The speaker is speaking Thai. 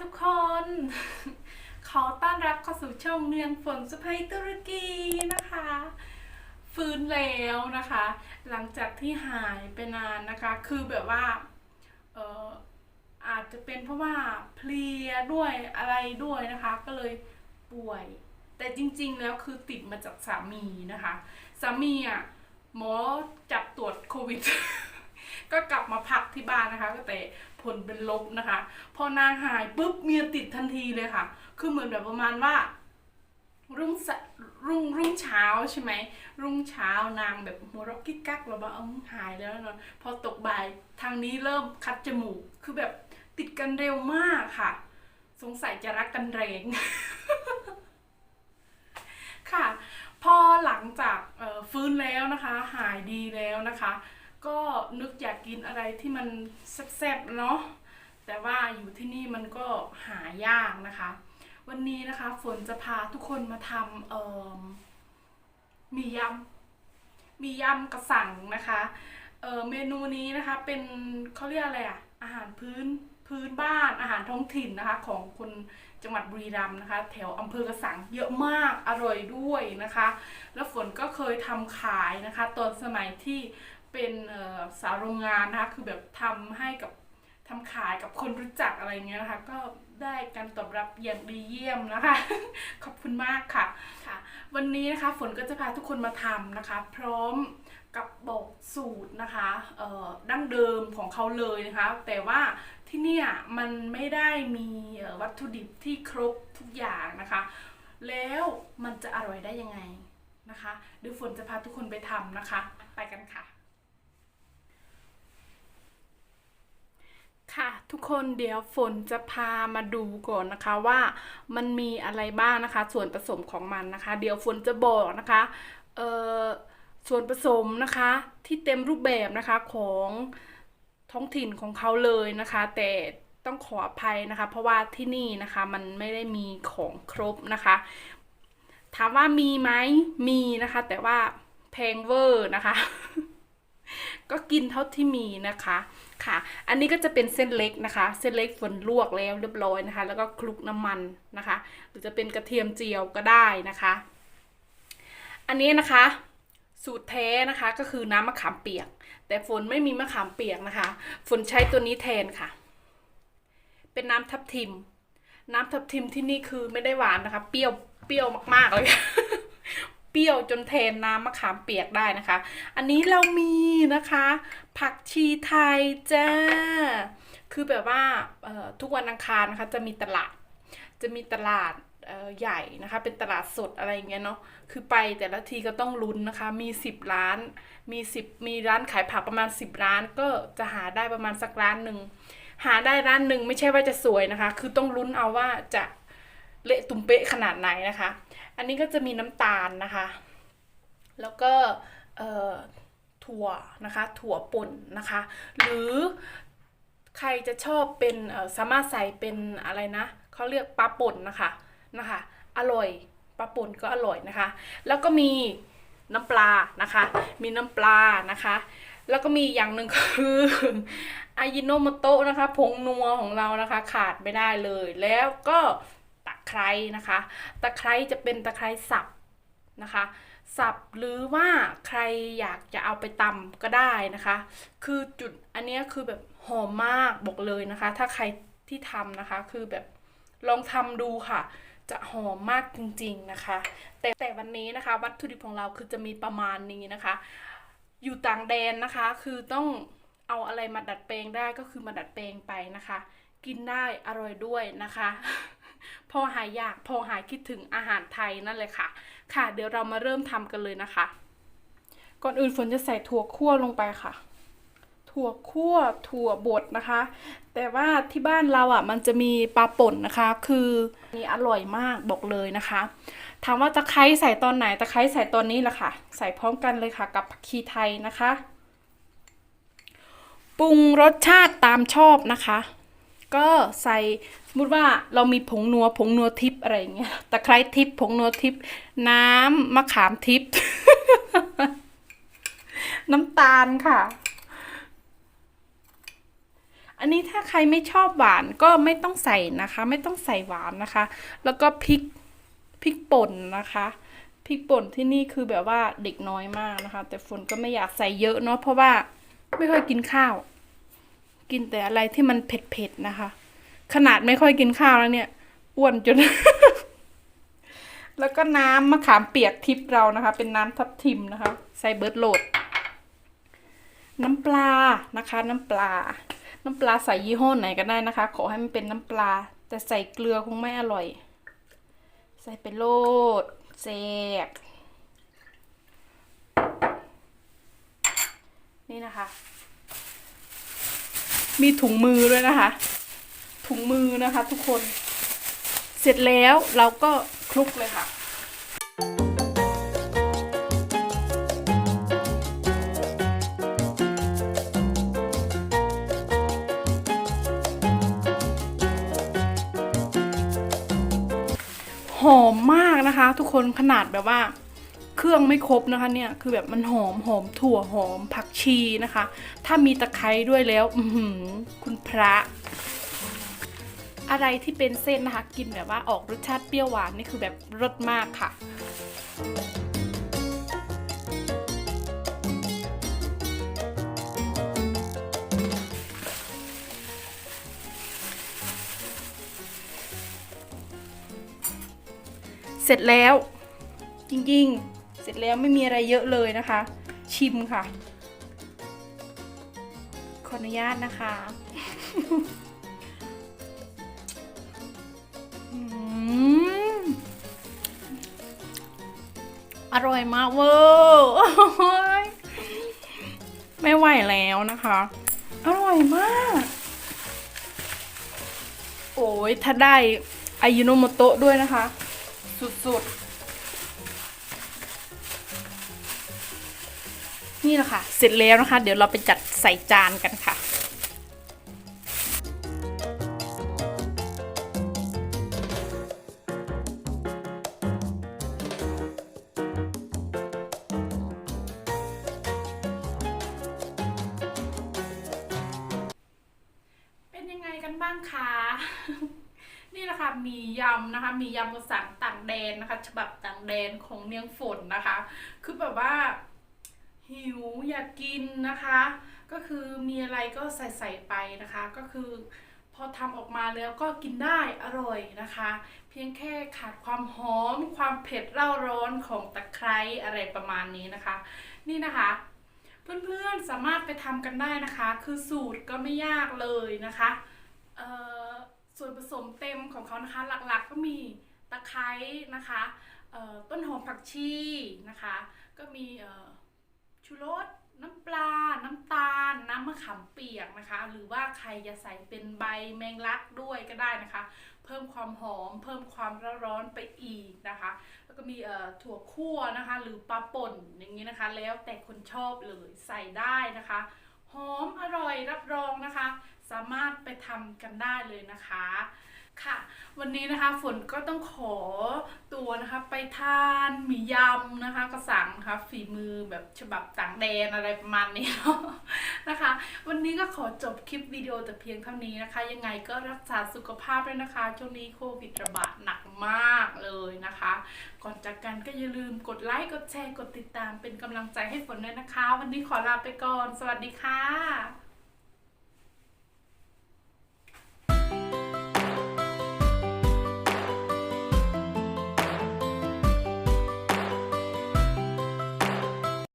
ทุกคน ขอต้อนรับเข้าสู่ช่องเนืองฝนสไปตุรกีนะคะ ฟื้นแล้วนะคะ หลังจากที่หายไปนานนะคะ คือแบบว่าเอออาจจะเป็นเพราะว่าเพลียด้วยอะไรด้วยนะคะ ก็เลยป่วย แต่จริงๆแล้วคือติดมาจากสามีนะคะ สามีอะหมอจับตรวจโควิด ก็กลับมาพักที่บ้านนะคะก็แต่ผลเป็นลบนะคะ พอนางหายปุ๊บเมียติดทันทีเลยค่ะ คือเหมือนแบบประมาณว่า รุ่งรุ่งรุ่งเช้าใช่ไหมรุ่งเช้านางแบบหัวเราะกิ๊กกักเราบอกเออหายแล้วเนอะพอตกบ่ายทางนี้เริ่มคัดจมูกคือแบบติดกันเร็วมากค่ะ สงสัยจะรักกันแรงค่ะ พอหลังจากฟื้นแล้วนะคะ หายดีแล้วนะคะ ก็นึกอยากกินอะไรที่มันแซ่บๆเนาะแต่ว่าอยู่ที่นี่มันก็หายากนะคะ วันนี้นะคะฝนจะพาทุกคนมาทำเอ่อมียำมียำกระสังนะคะเอ่อเมนูนี้นะคะเป็นเขาเรียกอะไรอะอาหารพื้นพื้นบ้านอาหารท้องถิ่นนะคะ ของคนจังหวัดบุรีรัมย์นะคะ แถวอำเภอกระสังเยอะมากอร่อยด้วยนะคะ แล้วฝนก็เคยทำขายนะคะ ตอนสมัยที่ เป็นเอ่อสาวโรงงานนะคะคือแบบทำให้กับทำขายกับคนรู้จักอะไรเงี้ยนะคะ ก็ได้การตอบรับอย่างดีเยี่ยมนะคะ ขอบคุณมากค่ะค่ะ วันนี้นะคะฝนก็จะพาทุกคนมาทำนะคะ พร้อมกับบอกสูตรนะคะเอ่อดั้งเดิมของเขาเลยนะคะ แต่ว่าที่เนี่ยมันไม่ได้มีเอ่อวัตถุดิบที่ครบทุกอย่างนะคะ แล้วมันจะอร่อยได้ยังไงนะคะเดี๋ยวฝนจะพาทุกคนไปทำนะคะ ไปกันค่ะ ค่ะทุกคนเดี๋ยวฝนจะพามาดูก่อนนะคะว่ามันมีอะไรบ้างนะคะ ส่วนผสมของมันนะคะ เดี๋ยวฝนจะบอกนะคะเอ่อส่วนผสมนะคะที่เต็มรูปแบบนะคะของท้องถิ่นของเขาเลยนะคะ แต่ต้องขออภัยนะคะ เพราะว่าที่นี่นะคะมันไม่ได้มีของครบนะคะ ถามว่ามีไหมมีนะคะ แต่ว่าแพงเวอร์นะคะ ก็กินเท่าที่มีนะคะค่ะ อันนี้ก็จะเป็นเส้นเล็กนะคะ เส้นเล็กฝนลวกแล้วเรียบร้อยนะคะ แล้วก็คลุกน้ำมันนะคะ หรือจะเป็นกระเทียมเจียวก็ได้นะคะ อันนี้นะคะสูตรแท้นะคะก็คือน้ำมะขามเปียก แต่ฝนไม่มีมะขามเปียกนะคะ ฝนใช้ตัวนี้แทนค่ะ เป็นน้ำทับทิม น้ำทับทิมที่นี่คือไม่ได้หวานนะคะ เปรี้ยวเปรี้ยวมากๆเลย เปรี้ยวจนแทนน้ำมะขามเปียกได้นะคะ อันนี้เรามีนะคะ ผักชีไทยจ้า คือแบบว่าทุกวันอังคารนะคะ จะมีตลาด จะมีตลาดใหญ่นะคะ เป็นตลาดสดอะไรอย่างเงี้ยเนาะ คือไปแต่ละทีก็ต้องลุ้นนะคะ มีสิบร้าน มีสิบมีร้านขายผักประมาณสิบร้าน ก็จะหาได้ประมาณสักร้านหนึ่ง หาได้ร้านหนึ่งไม่ใช่ว่าจะสวยนะคะ คือต้องลุ้นเอาว่าจะเละตุ้มเป๊ะขนาดไหนนะคะ อันนี้ก็จะมีน้ำตาลนะคะ แล้วก็ถั่วนะคะ ถั่วป่นนะคะ หรือใครจะชอบเป็นสามารถใส่เป็นอะไรนะเขาเรียกปลาป่นนะคะนะคะ อร่อยปลาป่นก็อร่อยนะคะ แล้วก็มีน้ำปลานะคะ มีน้ำปลานะคะ แล้วก็มีอย่างหนึ่งคืออายิโนโมโตะนะคะผงนัวของเรานะคะ ขาดไม่ได้เลย แล้วก็ ไคร้นะคะ ตะไคร้จะเป็นตะไคร้สับนะคะ สับหรือว่าใครอยากจะเอาไปตำก็ได้นะคะ คือจุดอันนี้คือแบบหอมมากบอกเลยนะคะ ถ้าใครที่ทำนะคะ คือแบบลองทำดูค่ะ จะหอมมากจริงๆนะคะ แต่แต่วันนี้นะคะ วัตถุดิบของเราคือจะมีประมาณนี้นะคะ อยู่ต่างแดนนะคะ คือต้องเอาอะไรมาดัดแปลงได้ก็คือมาดัดแปลงไปนะคะ กินได้อร่อยด้วยนะคะ พอหายอยากพอหายคิดถึงอาหารไทยนั่นเลยค่ะ ค่ะ เดี๋ยวเรามาเริ่มทำกันเลยนะคะ ก่อนอื่นฝนจะใส่ถั่วคั่วลงไปค่ะ ถั่วคั่วถั่วบดนะคะ แต่ว่าที่บ้านเราอะมันจะมีปลาป่นนะคะ คือนี่อร่อยมากบอกเลยนะคะถามว่าตะไคร้ใส่ตอนไหนตะไคร้ใส่ตอนนี้แหละค่ะ ใส่พร้อมกันเลยค่ะ กับผักชีไทยนะคะปรุงรสชาติตามชอบนะคะ ก็ใส่สมมติว่าเรามีผงนัวผงนัวทิพอะไรอย่างเงี้ยตะไคร้ทิพผงนัวทิพน้ำมะขามทิพน้ำตาลค่ะ อันนี้ถ้าใครไม่ชอบหวานก็ไม่ต้องใส่นะคะ ไม่ต้องใส่หวานนะคะ แล้วก็พริกพริกป่นนะคะพริกป่นที่นี่คือแบบว่าเด็กน้อยมากนะคะ แต่ฝนก็ไม่อยากใส่เยอะเนาะเพราะว่าไม่ค่อยกินข้าว กินแต่อะไรที่มันเผ็ดๆนะคะ ขนาดไม่ค่อยกินข้าวแล้วเนี่ยอ้วนจน แล้วก็น้ำมะขามเปียกทิพย์เรานะคะ เป็นน้ำทับทิมนะคะ ใส่เบิร์ดโหลด น้ำปลานะคะ น้ำปลา น้ำปลาใส่ยี่ห้อไหนก็ได้นะคะ ขอให้มันเป็นน้ำปลา แต่ใส่เกลือคงไม่อร่อย ใส่ไปโลดแซ่บนี่นะคะ มีถุงมือด้วยนะคะ ถุงมือนะคะ ทุกคน เสร็จแล้วเราก็คลุกเลยค่ะหอมมากนะคะ ทุกคนขนาดแบบว่า เครื่องไม่ครบนะคะเนี่ยคือแบบมันหอมหอมถั่วหอมผักชีนะคะ ถ้ามีตะไคร้ด้วยแล้วอืคุณพระ อะไรที่เป็นเส้นนะคะ กินแบบว่าออกรสชาติเปรี้ยวหวานนี่คือแบบรสมากค่ะเสร็จแล้ว จริง ๆ ร็จแล้วไม่มีอะไรเยอะเลยนะคะ ชิมค่ะ ขออนุญาตนะคะอร่อยมากเวอร์ไม่ไหวแล้วนะคะ อร่อยมาก โอ้ยถ้าได้อายุโนโมโตะด้วยนะคะ สุดๆ นี่แหละค่ะ เสร็จแล้วนะคะ เดี๋ยวเราไปจัดใส่จานกันค่ะเป็นยังไงกันบ้างคะนี่แหละค่ะมียำนะคะ มียำกระสังต่างแดนนะคะ ฉบับต่างแดนของเนียงฝนนะคะ คือแบบว่า หิวอยากกินนะคะ ก็คือมีอะไรก็ใส่ใส่ไปนะคะ ก็คือ พอทำออกมาแล้วก็กินได้อร่อยนะคะ เพียงแค่ขาดความหอมความเผ็ดเร่าร้อนของตะไคร้อะไรประมาณนี้นะคะ นี่นะคะเพื่อนๆสามารถไปทำกันได้นะคะ คือสูตรก็ไม่ยากเลยนะคะส่วนผสมเต็มของเขานะคะ หลักๆก็มีตะไคร้นะคะต้นหอมผักชีนะคะ ก็มี ชูรสน้ำปลา น้ำตาล น้ำมะขามเปียกนะคะ หรือว่าใครจะใส่เป็นใบแมงลักด้วยก็ได้นะคะ เพิ่มความหอม เพิ่มความร้อนไปอีกนะคะ แล้วก็มีถั่วคั่วนะคะ หรือปลาป่นอย่างนี้นะคะ แล้วแต่คนชอบเลยใส่ได้นะคะ หอมอร่อยรับรองนะคะ สามารถไปทำกันได้เลยนะคะ ค่ะ วันนี้นะคะฝนก็ต้องขอตัวนะคะไปทานหมี่ยำนะคะ กระสังนะคะฝีมือแบบฉบับต่างแดนอะไรประมาณนี้เนาะนะคะ วันนี้ก็ขอจบคลิปวิดีโอแต่เพียงเท่านี้นะคะ ยังไงก็รักษาสุขภาพด้วยนะคะ ช่วงนี้โควิดระบาดหนักมากเลยนะคะ ก่อนจากกันก็อย่าลืมกดไลค์กดแชร์กดติดตามเป็นกำลังใจให้ฝนด้วยนะคะ วันนี้ขอลาไปก่อน สวัสดีค่ะ